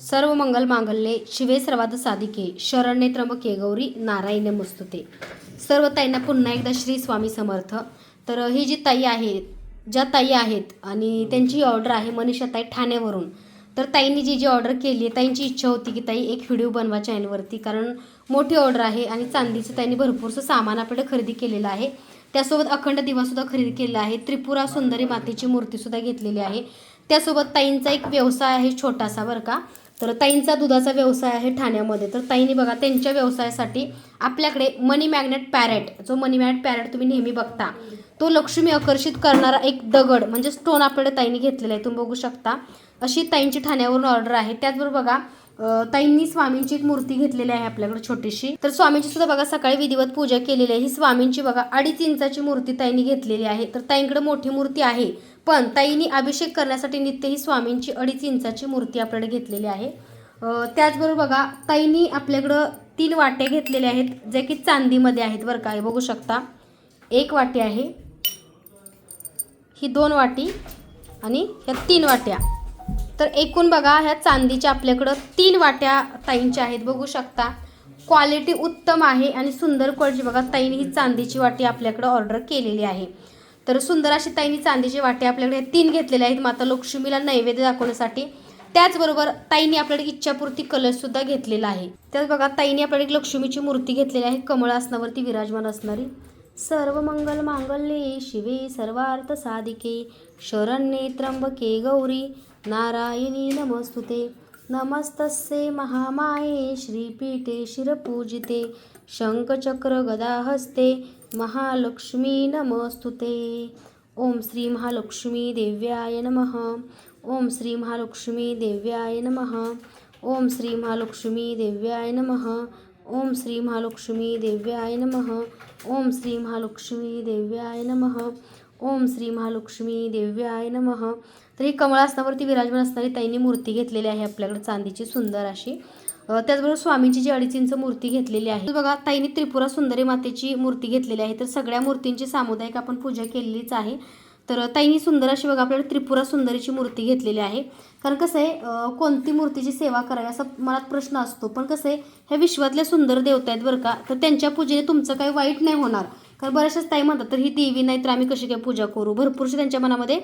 सर्व मंगल मांगल्ये शिवे सर्वाद साधिके शरण्ये त्र्यंबके गौरी नारायण मस्तुते. सर्व ताईंना पुन्हा एकदा श्री स्वामी समर्थ. तर ही जी ताई आहे ज्या ताई आहेत आणि त्यांची ऑर्डर आहे मनीषा ताई ठाण्यावरून तर ताईंनी जी जी ऑर्डर केली आहे ताईंची इच्छा होती की ताई एक व्हिडिओ बनवा चॅनलवरती कारण मोठी ऑर्डर आहे आणि चांदीचं त्यांनी भरपूरसं सामान आपल्याकडे खरेदी केलेलं आहे. त्यासोबत अखंड दिवासुद्धा खरेदी केलेला आहे. त्रिपुरा सुंदरी मातेची मूर्तीसुद्धा घेतलेली आहे. त्यासोबत ताईंचा एक व्यवसाय आहे छोटासा बरं का. तर ताईंचा दुधाचा व्यवसाय आहे ठाण्यामध्ये. तर ताईंनी बघा त्यांच्या व्यवसायासाठी आपल्याकडे मनी मॅग्नेट पॅरेट जो मनी मॅग्नेट पॅरेट तुम्ही नेहमी बघता तो लक्ष्मी आकर्षित करणारा एक दगड म्हणजे स्टोन आपल्याकडे ताईंनी घेतलेला आहे. तुम्ही बघू शकता अशी ताईंची ठाण्यावरून ऑर्डर आहे. त्याचबरोबर बघा ताईंनी स्वामींची एक मूर्ती घेतलेली आहे आपल्याकडे छोटीशी. तर स्वामींची सुद्धा बघा सकाळी विधिवत पूजा केलेली आहे. ही स्वामींची बघा अडीच इंचाची मूर्ती ताईंनी घेतलेली आहे. तर ताईंकडे मोठी मूर्ती आहे. पण ताईंनी अभिषेक करण्यासाठी नित्य ही स्वामींची अडीच इंचाची मूर्ती आपल्याकडे घेतलेली आहे. त्याचबरोबर बघा ताईंनी आपल्याकडं तीन वाटे घेतलेले आहेत जे की चांदीमध्ये आहेत बरं का. हे बघू शकता. एक वाटी आहे. ही दोन वाटी आणि ह्या तीन वाट्या. तर एकूण बघा ह्या चांदीच्या आपल्याकडं तीन वाट्या ताईंच्या आहेत. बघू शकता क्वालिटी उत्तम आहे आणि सुंदर क्वालिटी बघा ताईने ही चांदीची वाटी आपल्याकडं ऑर्डर केलेली आहे. तर सुंदर अशी ताईंनी चांदीची वाटी आपल्याकडे तीन घेतलेल्या आहेत. माता लक्ष्मीला नैवेद्य दाखवण्यासाठी. त्याचबरोबर ताईने आपल्याकडे इच्छापूर्ती कलशसुद्धा घेतलेला आहे. त्याच बघा ताईने आपल्याकडे लक्ष्मीची मूर्ती घेतलेली आहे. कमळ आसनावरती विराजमान असणारी. सर्व मंगल मांगल्ये शिवे सर्वार्थ साधिके. शरण्ये त्र्यंबके गौरी. नारायणी नमस्तुते। नमस्तस्ये महामाये श्रीपीठे शिरपूजिते। शंखचक्र गदाहस्ते महालक्ष्मी नमस्तुते। ओम श्री महालक्ष्मी देव्याय नमः। ओम श्री महालक्ष्मी देव्याय नमः। ओम श्री महालक्ष्मी देव्याय नमः। ओम श्री महालक्ष्मी देव्याय नमः। ओम श्री महालक्ष्मी देव्याय नमः। ओम श्री महालक्ष्मी देव्याय नमः. तर ही कमळासनावरती विराजमान असणारी ताईंनी मूर्ती घेतलेली आहे आपल्याकडे चांदीची सुंदर अशी. त्याचबरोबर स्वामीची जी अडीच इंच मूर्ती घेतलेली आहे. बघा ताईंनी त्रिपुरा सुंदरी मातेची मूर्ती घेतलेली आहे. तर सगळ्या मूर्तींची सामुदायिक आपण पूजा केलेलीच आहे. तर ताईंनी सुंदर अशी बघा आपल्याला त्रिपुरा सुंदरीची मूर्ती घेतलेली आहे. कारण कसं आहे कोणती मूर्तीची सेवा करावी असा मनात प्रश्न असतो. पण कसं आहे ह्या विश्वातल्या सुंदर देवता आहेत बरं का? तर त्यांच्या पूजेने तुमचं काही वाईट नाही होणार. कारण बऱ्याचशाच ताई म्हणतात तर ही देवी नाही तर आम्ही कशी काय पूजा करू? भरपूरशी त्यांच्या मनामध्ये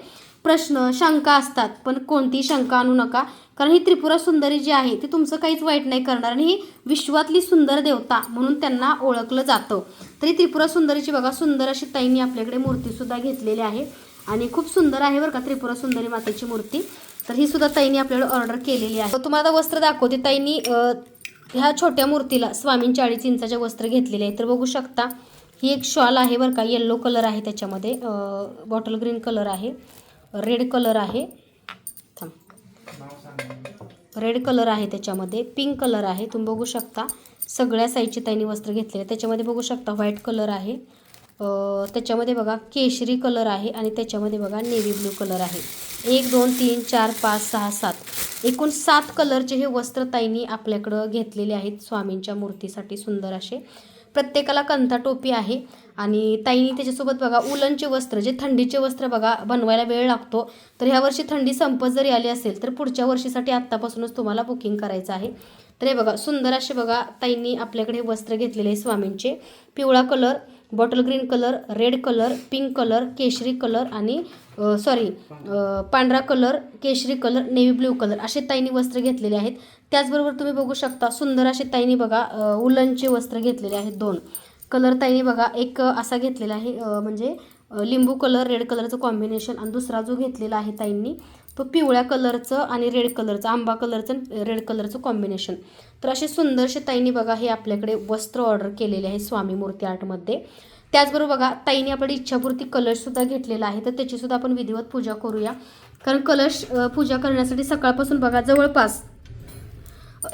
प्रश्न शंका असतात. पण कोणतीही शंका आणू नका. कारण ही त्रिपुरा सुंदरी जी आहे ती तुमचं काहीच वाईट नाही करणार आणि ही विश्वातली सुंदर देवता म्हणून त्यांना ओळखलं जातं. तरी त्रिपुरा सुंदरीची बघा सुंदर अशी ताईंनी आपल्याकडे मूर्तीसुद्धा घेतलेली आहे. आणि खूप सुंदर आहे बरं का त्रिपुरा सुंदरी मातेची मूर्ती. तर ही सुद्धा ताईंनी आपल्याला ऑर्डर केलेली आहे. तुम्हाला आता वस्त्र दाखवते. ताईंनी ह्या छोट्या मूर्तीला स्वामींच्या अडीच इंचाचे वस्त्र घेतलेले आहे. तर बघू शकता ही एक शॉल आहे बरं का येल्लो कलर आहे त्याच्यामध्ये. बॉटल ग्रीन कलर आहे रेड कलर आहे. थांब. रेड कलर आहे त्याच्यामध्ये पिंक कलर आहे. तुम्ही बघू शकता सगळ्या साईजचे त्यांनी वस्त्र घेतलेले त्याच्यामध्ये बघू शकता व्हाईट कलर आहे. त्याच्यामध्ये बघा केशरी कलर आहे आणि त्याच्यामध्ये बघा नेव्ही ब्लू कलर आहे. एक दोन तीन चार पाच सहा सात. एकूण सात कलरचे हे वस्त्र ताईंनी आपल्याकडं घेतलेले आहेत स्वामींच्या मूर्तीसाठी सुंदर असे. प्रत्येकाला कंथा टोपी आहे. आणि ताईंनी त्याच्यासोबत बघा उलनचे वस्त्र जे थंडीचे वस्त्र बघा बनवायला वेळ लागतो. तर ह्या वर्षी थंडी संपत जरी आली असेल तर पुढच्या वर्षीसाठी आत्तापासूनच तुम्हाला बुकिंग करायचं आहे. तर हे बघा सुंदर असे बघा ताईंनी आपल्याकडे वस्त्र घेतलेले आहे स्वामींचे. पिवळा colour bottle green colour red colour pink colour केशरी कलर आणि सॉरी पांढरा कलर केशरी कलर नेव्ही ब्ल्यू कलर असे ताईंनी वस्त्र घेतलेले आहेत. त्याचबरोबर तुम्ही बघू शकता सुंदर असे ताईंनी बघा उलनचे वस्त्र घेतलेले आहेत दोन. कलर ताईंनी बघा एक असा घेतलेला आहे म्हणजे लिंबू कलर रेड कलरचं कॉम्बिनेशन आणि दुसरा जो घेतलेला आहे ताईंनी तो पिवळ्या कलरचं आणि रेड कलरचं आंबा कलरचं आणि रेड कलरचं कॉम्बिनेशन तर असे सुंदरसे ताईंनी बघा हे आपल्याकडे वस्त्र ऑर्डर केलेले आहे स्वामी मूर्ती आर्टमध्ये त्याचबरोबर बघा ताईने आपली इच्छापूर्ती कलशसुद्धा घेतलेला आहे तर त्याचीसुद्धा आपण विधिवत पूजा करूया. कारण कलश पूजा करण्यासाठी सकाळपासून बघा जवळपास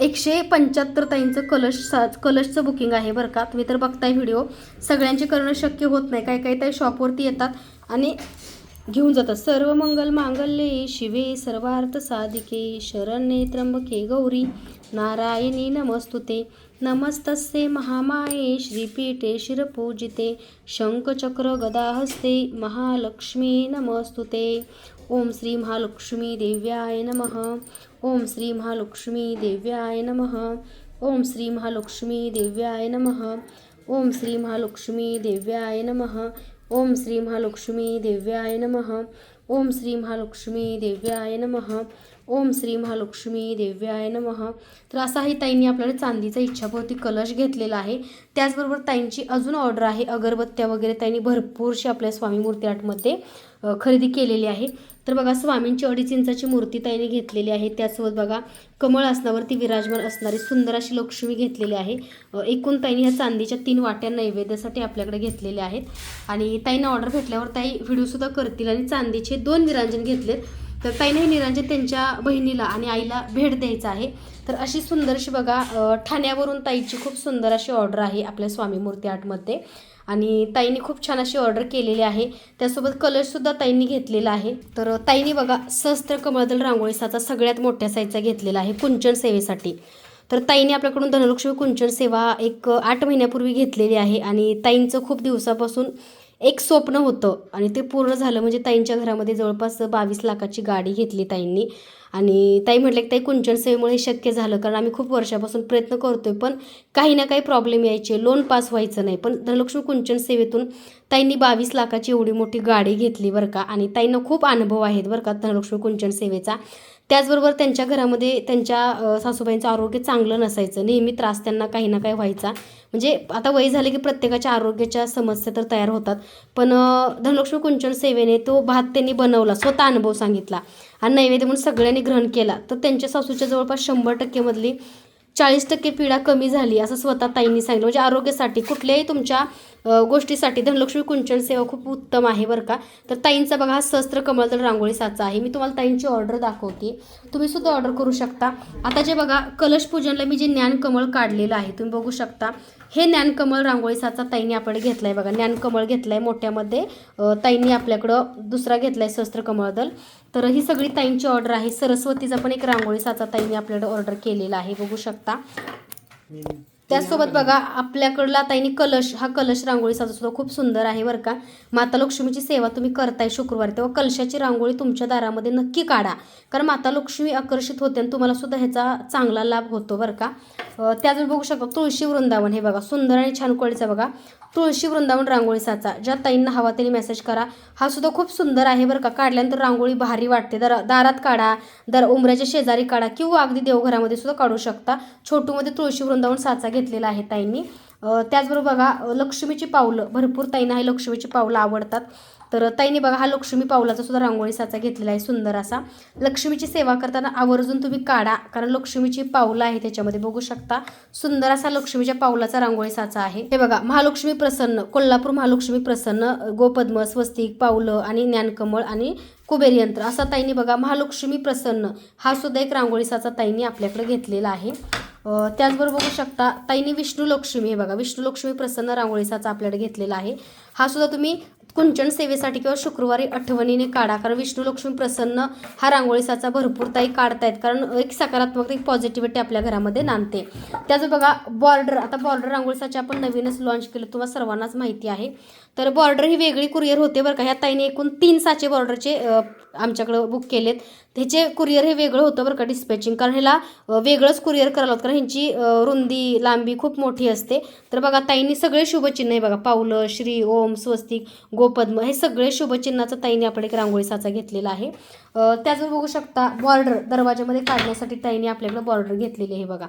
एकशे पंच्याहत्तर ताईंचं कलश सा कलशचं बुकिंग आहे बरं का. तुम्ही तर बघताय व्हिडिओ सगळ्यांचे करणं शक्य होत नाही. काही काही ताई शॉपवरती येतात आणि घेऊन जातात. सर्व मंगल मांगल्ये शिवे सर्वार्थ साधिके शरण्ये त्र्यंबके गौरी नारायणी नमस्तुते. नमस्तस्ये महामाये श्रीपीठे शिरपूजिते. शंखचक्र गदाहस्ते महालक्ष्मी नमस्तुते. ओम श्री महालक्ष्मी देव्याय नमः। ओम श्री महालक्ष्मी देव्याय नम। ओम श्री महालक्ष्मी देव्याय नमः। ओम श्री महालक्ष्मी देव्याय नमः। ओम श्री महालक्ष्मी देव्याय नमः। ओम श्री महालक्ष्मी देव्याय नम। ओम श्री महालक्ष्मी देव्याय नमः। तर असाही ताईंनी आपल्याला चांदीचा इच्छाभोवती कलश घेतलेला आहे. त्याचबरोबर ताईंची अजून ऑर्डर आहे. अगरबत्त्या वगैरे ताईंनी भरपूरशी आपल्या स्वामी मूर्ती आर्टमध्ये खरेदी केलेली आहे. तर बघा स्वामींची अडीच इंचाची मूर्ती ताईने घेतलेली आहे. त्यासोबत बघा कमळ आसनावरती विराजमान असणारी सुंदर अशी लक्ष्मी घेतलेली आहे. एकूण ताईने ह्या चांदीच्या तीन वाट्या नैवेद्यासाठी आपल्याकडे घेतलेल्या आहेत. आणि ताईंना ऑर्डर भेटल्यावर ताई व्हिडिओसुद्धा करतील आणि चांदीचे दोन विरांजन घेतलेत. तर ताईने हे निरांजन त्यांच्या बहिणीला आणि आईला भेट द्यायचं आहे. तर अशी सुंदरशी बघा ठाण्यावरून ताईची खूप सुंदर अशी ऑर्डर आहे आपल्या स्वामी मूर्ती आर्टमध्ये. आणि ताईंनी खूप छान अशी ऑर्डर केलेली आहे. त्यासोबत कलरसुद्धा ताईंनी घेतलेला आहे. तर ताईंनी बघा सहस्त्र कमळदल रांगोळीसाचा सगळ्यात मोठ्या साईजचा घेतलेला आहे कुंचन सेवेसाठी. तर ताईने आपल्याकडून धनलक्ष्मी कुंचन सेवा एक आठ महिन्यापूर्वी घेतलेली आहे आणि ताईंचं खूप दिवसापासून एक स्वप्न होतं आणि ते पूर्ण झालं म्हणजे ताईंच्या घरामध्ये जवळपास बावीस लाखाची गाडी घेतली ताईंनी. आणि ताई म्हटलं की ताई कुंचन सेवेमुळे हे शक्य झालं कारण आम्ही खूप वर्षापासून प्रयत्न करतोय पण काही ना काही प्रॉब्लेम यायचे लोन पास व्हायचं नाही. पण धनलक्ष्मी कुंचन सेवेतून ताईंनी बावीस लाखाची एवढी मोठी गाडी घेतली बरं का. आणि ताईंना खूप अनुभव आहेत बरं का धनलक्ष्मी कुंचन सेवेचा. त्याचबरोबर त्यांच्या घरामध्ये त्यांच्या सासूबाईंचं आरोग्य चांगलं नसायचं. नेहमी त्रास त्यांना काही ना काही व्हायचा. म्हणजे आता वय झाले की प्रत्येकाच्या आरोग्याच्या समस्या तर तयार होतात. पण धनलक्ष्मी कुंचन सेवेने तो भात त्यांनी बनवला स्वतः अनुभव सांगितला आणि नैवेद्य म्हणून सगळ्यांनी ग्रहण केला. तर त्यांच्या सासूच्या जवळपास शंभर टक्केमधली चाळीस टक्के पीडा कमी झाली असं स्वतः ताईंनी सांगितलं. म्हणजे आरोग्यासाठी कुठल्याही तुमच्या गोष्टीसाठी धनलक्ष्मी कुंचन सेवा खूप उत्तम आहे बरं का. तर ताईंचा बघा हा सहस्त्र कमळदल रांगोळी साचा आहे. मी तुम्हाला ताईंची ऑर्डर दाखवते. तुम्ही सुद्धा ऑर्डर करू शकता. आता जे बघा कलश पूजनला मी जे ज्ञानकमळ काढलेलं आहे तुम्ही बघू शकता. हे ज्ञानकमळ रांगोळी साचा ताईंनी आपण घेतला आहे बघा. ज्ञानकमळ घेतला आहे मोठ्यामध्ये. ताईंनी आपल्याकडं दुसरा घेतला आहे सहस्त्र कमळदल तर ही सगळी ताईंची ऑर्डर आहे. सरस्वतीचा पण एक रांगोळी साचा ताईंनी आपल्याकडे ऑर्डर केलेला आहे. बघू शकता. त्याचसोबत बघा आपल्याकडला ताईंनी कलश हा कलश रांगोळीचा सुद्धा खूप सुंदर आहे बरं का. माता लक्ष्मीची सेवा तुम्ही करताय शुक्रवारी तेव्हा कलशाची रांगोळी तुमच्या दारामध्ये नक्की काढा. कारण माता लक्ष्मी आकर्षित होते आणि तुम्हाला सुद्धा ह्याचा चांगला लाभ होतो बरं का. त्याचबरोबर बघू शकता तुळशी वृंदावन हे बघा सुंदर आणि छान क्वालिटीचा बघा. तुळशी वृंदावन रांगोळी साचा. ज्या ताईंना हवा त्यांनी मेसेज करा. हा सुद्धा खूप सुंदर आहे बरं का. काढल्यानंतर रांगोळी भारी वाटते. दर दारात काढा. दर उमऱ्याच्या शेजारी काढा किंवा अगदी देवघरामध्ये सुद्धा काढू शकता. छोटूमध्ये तुळशी वृंदावन साचा घेतलेला आहे ताईंनी. त्याचबरोबर बघा लक्ष्मीची पावलं. भरपूर ताईंना हे लक्ष्मीची पावलं आवडतात. तर ताईने बघा हा लक्ष्मी पावलाचा सुद्धा रांगोळी साचा घेतलेला आहे सुंदर असा. लक्ष्मीची सेवा करताना आवर्जून तुम्ही काढा कारण लक्ष्मीची पावलं आहे त्याच्यामध्ये बघू शकता. सुंदर असा लक्ष्मीच्या पावलाचा रांगोळी साचा आहे. हे बघा महालक्ष्मी प्रसन्न कोल्हापूर महालक्ष्मी प्रसन्न गोपद्म स्वस्तिक पावलं आणि ज्ञानकमळ आणि कुबेर यंत्र. असा ताईने बघा महालक्ष्मी प्रसन्न हा सुद्धा एक रांगोळी साचा ताईंनी आपल्याकडे घेतलेला आहे. त्याचबरोबर बघू शकता ताईने विष्णू लक्ष्मी हे बघा विष्णू लक्ष्मी प्रसन्न रांगोळीसाचा आपल्याकडे घेतलेला आहे. हा सुद्धा तुम्ही कुंचन सेवेसाठी किंवा शुक्रवारी आठवणीने काढा. कारण विष्णू लक्ष्मी प्रसन्न हा रांगोळीसाचा भरपूर ताई काढतायत. कारण एक सकारात्मक एक पॉझिटिव्हिटी आपल्या घरामध्ये नांदते. त्याचं बघा बॉर्डर आता बॉर्डर रांगोळीसाचे आपण नवीनच लॉन्च केलं. तुम्हाला सर्वांनाच माहिती आहे. तर बॉर्डर ही वेगळी कुरिअर होते बरं का. ह्या ताईने एकूण तीन साचे बॉर्डरचे आमच्याकडं बुक केलेत. ह्याचे कुरिअर हे वेगळं होतं बरं का डिस्पॅचिंग कारण ह्याला वेगळंच कुरिअर करायला होतं. कारण ह्यांची रुंदी लांबी खूप मोठी असते. तर बघा ताईंनी सगळे शुभचिन्ह आहे बघा. पावलं श्री ओम स्वस्तिक गोपद्म हे सगळे शुभचिन्हाचा ताईने आपल्याकडे एक रांगोळी साचा घेतलेला आहे. त्याचं बघू शकता बॉर्डर दरवाजामध्ये काढण्यासाठी ताईने आपल्याकडे बॉर्डर घेतलेली आहे बघा.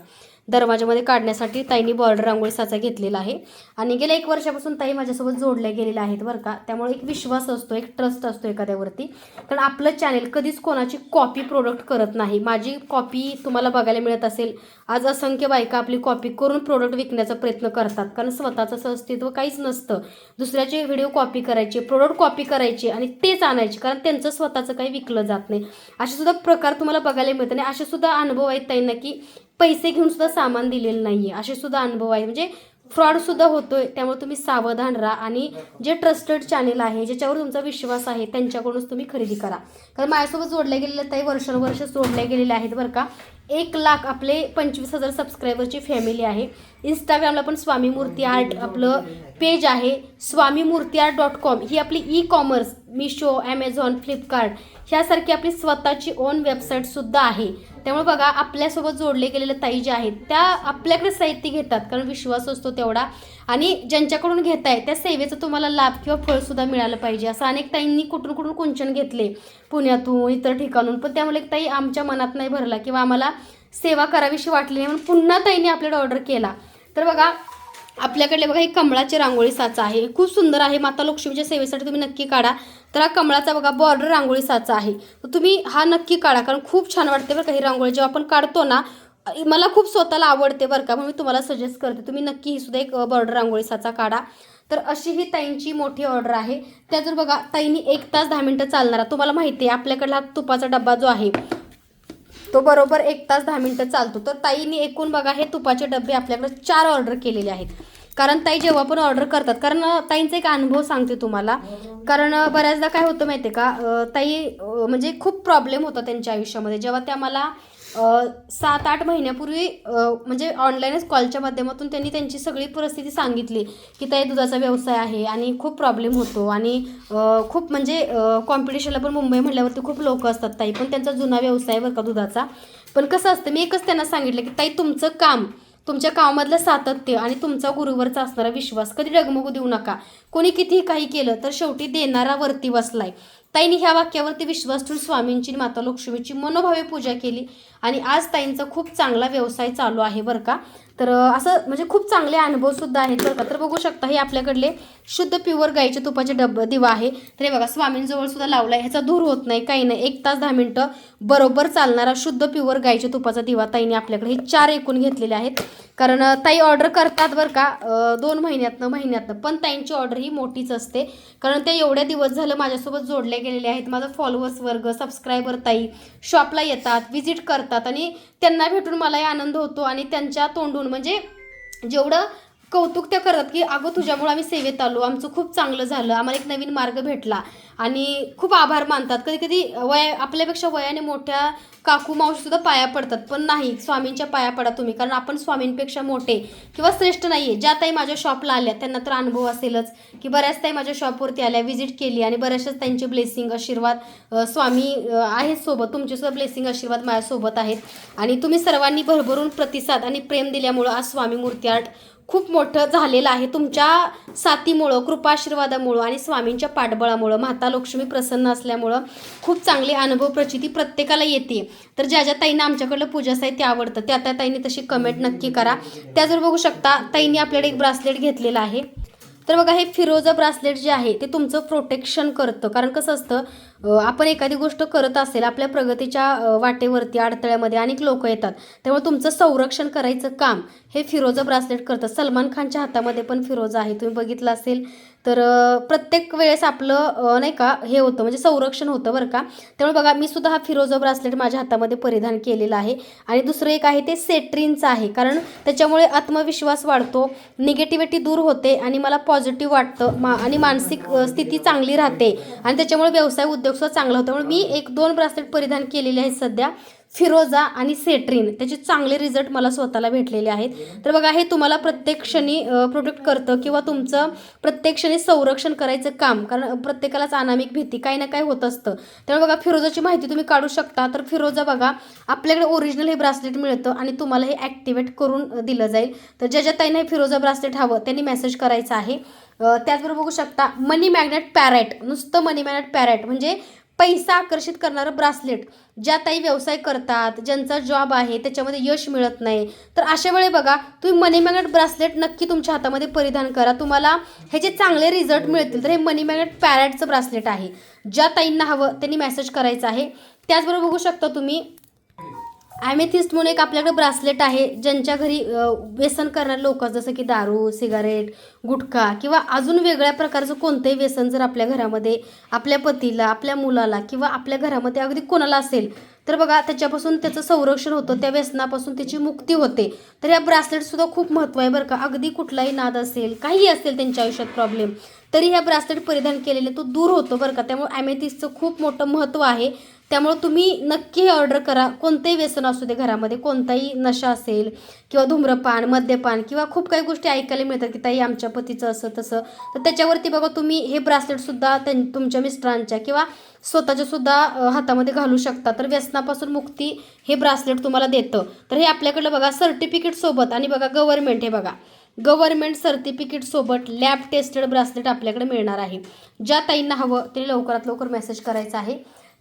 दरवाजामध्ये काढण्यासाठी ताईंनी बॉर्डर रांगोळी साचा घेतलेला आहे. आणि गेल्या एक वर्षापासून ताई माझ्यासोबत जोडल्या गेलेल्या आहेत बरं का. त्यामुळे एक विश्वास असतो एक ट्रस्ट असतो एखाद्यावरती. कारण आपलं चॅनेल कधीच कोणाची कॉपी प्रोडक्ट करत नाही. माझी कॉपी तुम्हाला बघायला मिळत असेल आज असंख्य बायका आपली कॉपी करून प्रोडक्ट विकण्याचा प्रयत्न करतात. कारण स्वतःचं असं अस्तित्व काहीच नसतं. दुसऱ्याचे व्हिडिओ कॉपी करायचे प्रोडक्ट कॉपी करायचे आणि तेच आणायचे. कारण त्यांचं स्वतःचं काही विकलं जात नाही. असे सुद्धा प्रकार तुम्हाला बघायला मिळतात. आणि असे सुद्धा अनुभव आहेत ताईंना की पैसे घेऊन सुद्धा सामान दिलेलं नाही आहे असे सुद्धा अनुभव आहे म्हणजे फ्रॉड सुद्धा होतोय त्यामुळे तुम्ही सावधान राहा आणि जे ट्रस्टेड चॅनेल आहे ज्याच्यावर तुमचा विश्वास आहे त्यांच्याकडूनच तुम्ही खरेदी करा. कारण माझ्यासोबत जोडल्या गेलेल्या ताई वर्षानुवर्ष जोडल्या गेलेल्या आहेत बरं का. एक लाख आपले पंचवीस हजार सबस्क्रायबरची फॅमिली आहे. इंस्टाग्रामला पण स्वामी मूर्ती आर्ट आपलं पेज आहे. स्वामी मूर्ती आर्ट डॉट कॉम ही आपली e commerce Meesho Amazon Flipkart ह्यासारखी आपली स्वतःची ओन वेबसाईटसुद्धा आहे. त्यामुळे बघा आपल्यासोबत जोडले गेलेले ताई ज्या आहेत त्या आपल्याकडे साहित्य घेतात कारण विश्वास असतो तेवढा. आणि ज्यांच्याकडून घेताय त्या सेवेचा तुम्हाला लाभ किंवा फळसुद्धा मिळालं पाहिजे. असं अनेक ताईंनी कुठून कुठून कुंचन घेतले पुण्यातून इतर ठिकाणून. पण त्यामुळे एक ताई आमच्या मनात नाही भरला किंवा आम्हाला सेवा करावीशी वाटली नाही म्हणून पुन्हा ताईंनी आपल्याला ऑर्डर केला. तर बघा आपल्याकडे बघा हे कमळाची रांगोळी साचा आहे. खूप सुंदर आहे. माता लक्ष्मीच्या सेवेसाठी तुम्ही नक्की काढा. तर हा कमळाचा बघा बॉर्डर रांगोळी साचा आहे. तुम्ही हा नक्की काढा कारण खूप छान वाटते बरं का ही रांगोळी. जेव्हा आपण काढतो ना मला खूप स्वतःला आवडते बरं का म्हणून मी तुम्हाला सजेस्ट करते तुम्ही नक्की ही सुद्धा एक बॉर्डर रांगोळी साचा काढा. तर अशी ही ताईंची मोठी ऑर्डर आहे. त्यातून बघा ताईंनी एक तास दहा मिनटं चालणारा. तुम्हाला माहिती आहे आपल्याकडला हा तुपाचा डब्बा जो आहे तो बरोबर एक तास दहा मिनटं चालतो. तर ताईंनी एकूण बघा हे तुपाचे डबे आपल्याकडे चार ऑर्डर केलेले आहेत. कारण ताई जेव्हा पण ऑर्डर करतात कारण ताईंचा एक अनुभव सांगते तुम्हाला. कारण बऱ्याचदा काय होतं माहिती आहे का ताई म्हणजे खूप प्रॉब्लेम होता त्यांच्या आयुष्यामध्ये. जेव्हा त्या मला सात आठ महिन्यापूर्वी म्हणजे ऑनलाईनच कॉलच्या माध्यमातून त्यांनी त्यांची सगळी परिस्थिती सांगितली की ताई दुधाचा व्यवसाय आहे आणि खूप प्रॉब्लेम होतो आणि खूप म्हणजे कॉम्पिटिशनला पण मुंबई म्हटल्यावरती खूप लोक असतात ताई पण त्यांचा जुना व्यवसाय आहे बरं का दुधाचा. पण कसं असतं मी एकच त्यांना सांगितलं की ताई तुमचं काम तुमच्या कामामधलं सातत्य आणि तुमचा गुरुवरचा असणारा विश्वास कधी डगमगू देऊ नका. कोणी कितीही काही केलं तर शेवटी देणारा वरती बसलाय. ताईंनी ह्या वाक्यावरती विश्वास ठेवून स्वामींची आणि माता लक्ष्मीची मनोभावे पूजा केली. आणि आज ताईंचा खूप चांगला व्यवसाय चालू आहे बरं का. तर असं म्हणजे खूप चांगले अनुभवसुद्धा आहेत बरं का. तर बघू शकता हे आपल्याकडले शुद्ध प्युअर गाईच्या तुपाचे डब दिवा आहे. तर हे बघा स्वामींजवळ सुद्धा लावला आहे ह्याचा धूर होत नाही काही नाही. एक तास दहा मिनटं बरोबर चालणारा शुद्ध प्युअर गाईच्या तुपाचा दिवा ताईने आपल्याकडे हे चार एकूण घेतलेले आहेत. कारण ताई ऑर्डर करतात बरं का दोन महिन्यातनं महिन्यातनं. पण ताईंची ऑर्डर ही मोठीच असते. कारण ते एवढ्या दिवस झालं माझ्यासोबत जोडले गेलेले आहेत. माझा फॉलोअर्स वर्ग सबस्क्रायबर ताई शॉपला येतात व्हिजिट करतात आणि त्यांना भेटून मलाही आनंद होतो आणि त्यांच्या तोंडून म्हणजे जेवढं कौतुक त्या करतात की अगं तुझ्यामुळे आम्ही सेवेत आलो. आमचं खूप चांगलं झालं. आम्हाला एक नवीन मार्ग भेटला. आणि खूप आभार मानतात. कधी कधी वया आपल्यापेक्षा वयाने मोठ्या काकू मावशीसुद्धा पाया पडतात. पण नाही स्वामींच्या पाया पडा तुम्ही. कारण आपण स्वामींपेक्षा मोठे किंवा श्रेष्ठ नाही आहे ज्या ताई माझ्या शॉपला आल्या त्यांना तर अनुभव असेलच की बऱ्याच ताई माझ्या शॉपवरती आल्या व्हिजिट केली आणि बऱ्याचशाच त्यांचे ब्लेसिंग आशीर्वाद स्वामी आहेत सोबत. तुमचेसुद्धा ब्लेसिंग आशीर्वाद माझ्यासोबत आहेत. आणि तुम्ही सर्वांनी भरभरून प्रतिसाद आणि प्रेम दिल्यामुळं आज स्वामी मूर्ती आर्ट खूप मोठं झालेलं आहे. तुमच्या साथीमुळं कृपाशीर्वादामुळं आणि स्वामींच्या पाठबळामुळं माता लक्ष्मी प्रसन्न असल्यामुळं खूप चांगले अनुभव प्रचिती प्रत्येकाला येते. तर ज्या ज्या ताईंना आमच्याकडलं पूजा साहित्य आवडतं त्या त्या ताईंनी तशी कमेंट नक्की करा. त्याचवर बघू शकता ताईंनी आपल्याकडे एक ब्रासलेट घेतलेला आहे. तर बघा हे फिरोजा ब्रासलेट जे आहे ते तुमचं प्रोटेक्शन करतं. कारण कसं असतं आपण एखादी गोष्ट करत असेल आपल्या प्रगतीच्या वाटेवरती अडथळ्यामध्ये अनेक लोक येतात. त्यामुळे तुमचं संरक्षण करायचं काम हे फिरोजा ब्रासलेट करतं. सलमान खानच्या हातामध्ये पण फिरोजा आहे. तुम्ही बघितलं असेल तर प्रत्येक वेळेस आपलं नाही का हे होतं म्हणजे संरक्षण होतं बरं का. त्यामुळे बघा मी सुद्धा हा फिरोजा ब्रासलेट माझ्या हातामध्ये परिधान केलेला आहे. आणि दुसरं एक आहे ते सेट्रिनचं आहे कारण त्याच्यामुळे आत्मविश्वास वाढतो निगेटिव्हिटी दूर होते आणि मला पॉझिटिव्ह वाटतं मा आणि मानसिक स्थिती चांगली राहते. आणि त्याच्यामुळे व्यवसाय उद्योगसुद्धा चांगला होतो. त्यामुळे मी एक दोन ब्रासलेट परिधान केलेले आहेत सध्या. फिरोजा आणि सेट्रिन त्याचे चांगले रिझल्ट मला स्वतःला भेटलेले आहेत. तर बघा हे तुम्हाला प्रत्येक क्षणी प्रोटेक्ट करतं किंवा तुमचं प्रत्येक क्षणी संरक्षण करायचं काम कारण प्रत्येकालाच अनामिक भीती काही ना काही होत असतं. त्यामुळे बघा फिरोजाची माहिती तुम्ही काढू शकता. तर फिरोजा बघा आपल्याकडे ओरिजिनल हे ब्रासलेट मिळतं आणि तुम्हाला हे ॲक्टिवेट करून दिलं जाईल. तर ज्या ज्या ताईंना हे फिरोजा ब्रासलेट हवं त्यांनी मेसेज करायचा आहे. त्याचबरोबर बघू शकता मनी मॅग्नेट पॅरेट नुसतं मनी मॅग्नेट पॅरेट म्हणजे पैसा आकर्षित करणारं ब्रासलेट ज्या ताई व्यवसाय करतात ज्यांचा जॉब आहे त्याच्यामध्ये यश मिळत नाही. तर अशा वेळी बघा तुम्ही मनी मॅग्नेट ब्रासलेट नक्की तुमच्या हातामध्ये परिधान करा. तुम्हाला ह्याचे चांगले रिझल्ट मिळतील तर हे मनी मॅग्नेट पॅरॅटचं ब्रासलेट आहे. ज्या ताईंना हवं त्यांनी मेसेज करायचा आहे. त्याचबरोबर बघू शकता तुम्ही ॲमेथिस्ट म्हणून एक आपल्याकडे ब्रासलेट आहे ज्यांच्या घरी व्यसन करणारे लोक जसं की दारू सिगारेट गुटखा किंवा अजून वेगळ्या प्रकारचं कोणतंही व्यसन जर आपल्या घरामध्ये आपल्या पतीला आपल्या मुलाला किंवा आपल्या घरामध्ये अगदी कोणाला असेल तर बघा त्याच्यापासून त्याचं संरक्षण होतं त्या व्यसनापासून त्याची मुक्ती होते. तर या ब्रासलेटसुद्धा खूप महत्त्व आहे बरं का. अगदी कुठलाही नाद असेल काही असेल त्यांच्या आयुष्यात प्रॉब्लेम तरी ह्या ब्रासलेट परिधान केलेले तो दूर होतो बरं का. त्यामुळे ॲमेथिसचं खूप मोठं महत्त्व आहे. त्यामुळे तुम्ही नक्की हे ऑर्डर करा. कोणतंही व्यसन असू दे घरामध्ये कोणताही नशा असेल किंवा धूम्रपान मद्यपान किंवा खूप काही गोष्टी ऐकायला मिळतात की ताई आमच्या पतीचं असं तसं. तर त्याच्यावरती बघा तुम्ही हे ब्रासलेटसुद्धा त्यां तुमच्या मिस्टरांच्या किंवा स्वतःच्या सुद्धा हातामध्ये घालू शकता. तर व्यसनापासून मुक्ती हे ब्रासलेट तुम्हाला देतं. तर हे आपल्याकडलं बघा सर्टिफिकेटसोबत आणि बघा गव्हर्मेंट हे बघा. गव्हर्नमेंट सर्टिफिकेटसोबत लॅब टेस्टेड ब्रासलेट आपल्याकडे मिळणार आहे. ज्या ताईंना हवं ते लवकरात लवकर मेसेज करायचं आहे.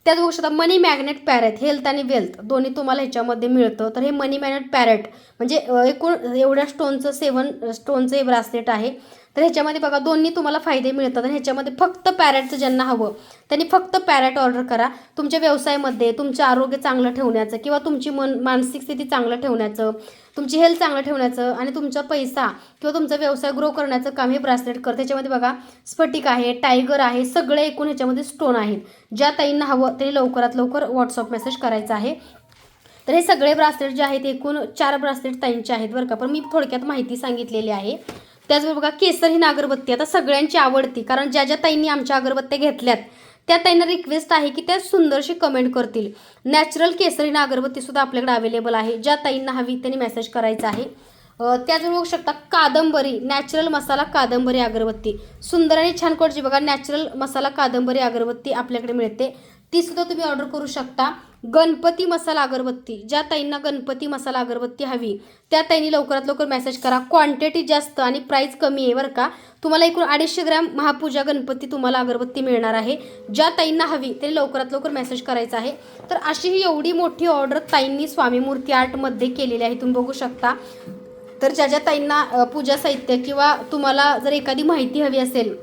त्याच बघू शकता मनी मॅग्नेट पॅरेट हेल्थ आणि वेल्थ दोन्ही तुम्हाला ह्याच्यामध्ये मिळतं. तर हे मनी मॅग्नेट पॅरेट म्हणजे एकूण एवढ्या स्टोनचं सेवन स्टोनचं हे ब्रासलेट आहे. तर ह्याच्यामध्ये बघा दोन्ही तुम्हाला फायदे मिळतात आणि ह्याच्यामध्ये फक्त पॅरेटचं ज्यांना हवं त्यांनी फक्त पॅरेट ऑर्डर करा. तुमच्या व्यवसायामध्ये तुमचं आरोग्य चांगलं ठेवण्याचं किंवा तुमची मन मानसिक स्थिती चांगलं ठेवण्याचं तुमची हेल्थ चांगलं ठेवण्याचं आणि तुमचा पैसा किंवा तुमचा व्यवसाय ग्रो करण्याचं काम हे ब्रासलेट करतं. त्याच्यामध्ये बघा स्फटिक आहे टायगर आहे सगळे एकूण ह्याच्यामध्ये स्टोन आहेत. ज्या ताईंना हवं त्यांनी लवकरात लवकर व्हॉट्सअप मेसेज करायचा आहे. तर हे सगळे ब्रासलेट जे आहेत एकूण चार ब्रासलेट ताईंचे आहेत बरं का. पण मी थोडक्यात माहिती सांगितलेली आहे. त्याचबरोबर बघा केसर ही अगरबत्ती आता सगळ्यांची आवडती कारण ज्या ज्या ताईंनी आमच्या अगरबत्त्या घेतल्यात त्या ताईंना रिक्वेस्ट आहे की त्या सुंदरशी कमेंट करतील. नॅचरल केसरी अगरबत्ती सुद्धा आपल्याकडे अवेलेबल आहे. ज्या ताईंना हवी त्यांनी मेसेज करायचा आहे. त्याचबरोबर बघू शकता कादंबरी नॅचरल मसाला कादंबरी अगरबत्ती. सुंदर आणि छान क्वालिटीची बघा नॅचरल मसाला कादंबरी अगरबत्ती आपल्याकडे मिळते. ती सुद्धा तुम्ही ऑर्डर करू शकता. गणपती मसाला अगरबत्ती ज्या ताईंना गणपती मसाला अगरबत्ती हवी त्या ताईंनी लवकरात लवकर मेसेज करा. क्वांटिटी जास्त आणि प्राईस कमी आहे बरं का. तुम्हाला एकूण अडीचशे ग्रॅम महापूजा गणपती तुम्हाला अगरबत्ती मिळणार आहे. ज्या ताईंना हवी ते लवकरात लवकर मेसेज करायचा आहे. तर अशी ही एवढी मोठी ऑर्डर ताईंनी स्वामी मूर्ती आर्टमध्ये केलेली आहे. तुम्ही बघू शकता. तर ज्या ज्या ताईंना पूजा साहित्य किंवा तुम्हाला जर एखादी माहिती हवी असेल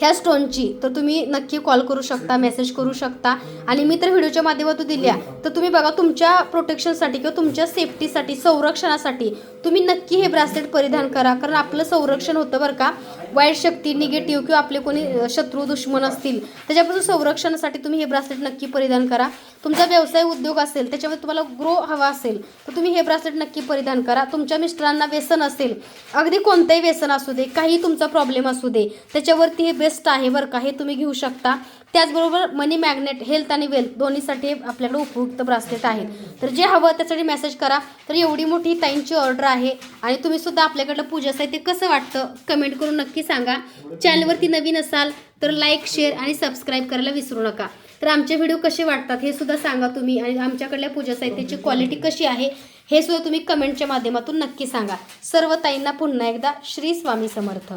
ह्या स्टोनची तर तुम्ही नक्की कॉल करू शकता मेसेज करू शकता. आणि मी तर व्हिडिओच्या माध्यमातून दिल्या तर तुम्ही बघा तुमच्या प्रोटेक्शनसाठी किंवा तुमच्या सेफ्टीसाठी संरक्षणासाठी तुम्ही नक्की हे ब्रासलेट परिधान करा कारण आपलं संरक्षण होतं बरं का. वाईट शक्ती निगेटिव्ह किंवा आपले कोणी शत्रू दुश्मन असतील त्याच्यापासून संरक्षणासाठी तुम्ही हे ब्रासलेट नक्की परिधान करा. तुमचा व्यवसाय उद्योग असेल त्याच्यामध्ये तुम्हाला ग्रो हवा असेल तर तुम्ही हे ब्रासलेट नक्की परिधान करा. तुमच्या मिस्टरांना व्यसन असेल अगदी कोणतंही व्यसन असू दे काही तुमचा प्रॉब्लेम असू दे त्याच्यावरती हे बेस्ट आहे बरं का हे तुम्ही घेऊ शकता. त्याचबरोबर मनी मॅग्नेट हेल्थ आणि वेल्थ दोन्हीसाठी हे आपल्याकडे उपयुक्त ब्रासलेट आहेत. तर जे हवं त्यासाठी मेसेज करा. तर एवढी मोठी ताईंची ऑर्डर आहे. आणि तुम्ही सुद्धा आपल्याकडलं पूजा साहित्य कसं वाटतं कमेंट करून नक्की सांगा. चॅनलवरती नवीन असाल तर लाईक शेअर आणि सबस्क्राईब करायला विसरू नका. तर आमचे व्हिडिओ कसे वाटतात हे सुद्धा सांगा तुम्ही. आणि आमच्याकडल्या पूजा साहित्याची क्वालिटी कशी आहे हे सुद्धा तुम्ही कमेंटच्या माध्यमातून नक्की सांगा. सर्व ताईंना पुन्हा एकदा श्री स्वामी समर्थ.